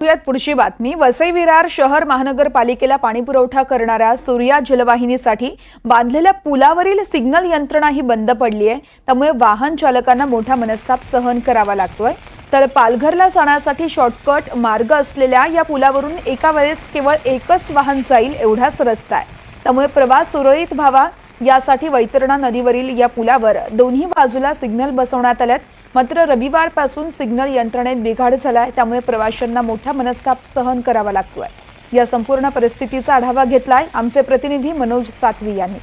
पुढची बातमी. वसई विरार शहर महानगरपालिकेला पाणीपुरवठा करणाऱ्या सूर्या जलवाहिनीसाठी बांधलेल्या पुलावरील सिग्नल यंत्रणा ही बंद पडली आहे त्यामुळे वाहन चालकांना मोठा मनस्ताप सहन करावा लागतोय. तर पालघरला जाण्यासाठी शॉर्टकट मार्ग असलेल्या या पुलावरून एका वेळेस केवळ एकच वाहन जाईल एवढाच रस्ता आहे. त्यामुळे प्रवास सुरळीत व्हावा यासाठी वैतरणा नदीवरील या पुलावर दोन्ही बाजूला सिग्नल बसवण्यात आल्यात. मात्र रविवारपासून सिग्नल यंत्रणेत बिघाड झाला आहे त्यामुळे प्रवाशांना मोठा मनस्ताप सहन करावा लागतोय. या संपूर्ण परिस्थितीचा आढावा घेतलाय आमचे प्रतिनिधी मनोज सातवी यांनी.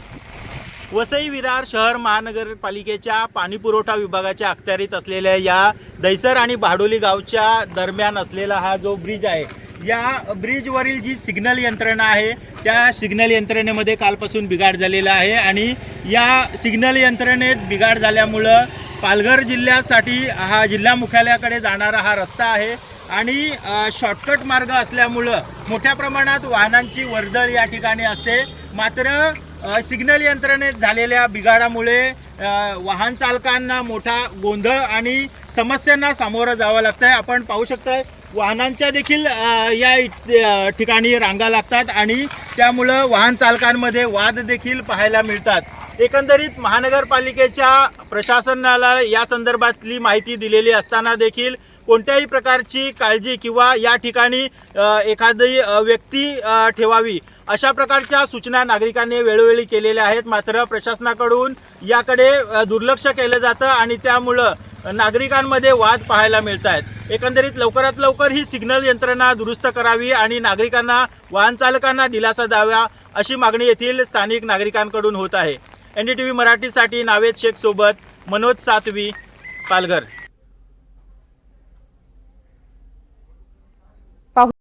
वसई विरार शहर महानगरपालिकेच्या पाणीपुरवठा विभागाच्या अखत्यारीत असलेल्या या दैसर आणि भाडोली गावच्या दरम्यान असलेला हा जो ब्रिज आहे या ब्रिजवरील जी सिग्नल यंत्रणा आहे त्या सिग्नल यंत्रणेमध्ये कालपासून बिघाड झालेला आहे आणि या सिग्नल यंत्रणेत बिघाड झाल्यामुळं पालघर जिल्ह्यासाठी हा जिल्हा मुख्यालयाकडे जाणारा हा रस्ता आहे आणि शॉर्टकट मार्ग असल्यामुळं मोठ्या प्रमाणात वाहनांची वर्दळ या ठिकाणी असते. मात्र सिग्नल यंत्रणेत झालेल्या बिघाडामुळे वाहन चालकांना मोठा गोंधळ आणि समस्यांना सामोरं जावं लागतं आहे आपण पाहू शकतो वाहनांच्या देखील या ठिकाणी रांगा लागतात आणि त्यामुळं वाहन चालकांमध्ये वाद देखील पाहायला मिळतात. एकंदरीत महानगरपालिकेच्या प्रशासनाला या संदर्भातली माहिती दिलेली असताना देखील कोणत्याही प्रकारची काळजी किंवा या ठिकाणी एखादी व्यक्ती ठेवावी अशा प्रकारच्या सूचना नागरिकांनी वेळोवेळी केलेल्या आहेत. मात्र प्रशासनाकडून याकडे दुर्लक्ष केलं जातं आणि त्यामुळं नागरिकांमध्ये वाद पाहायला मिळत आहेत एकंदरीत लवकरात लवकर ही सिग्नल यंत्रणा दुरुस्त करावी आणि नागरिकांना वाहन चालकांना दिलासा द्यावा अशी मागणी येथील स्थानिक नागरिकांकडून होत आहे. एन डी टी व्ही मराठीसाठी नावेद शेख सोबत मनोज सातवी पालघर.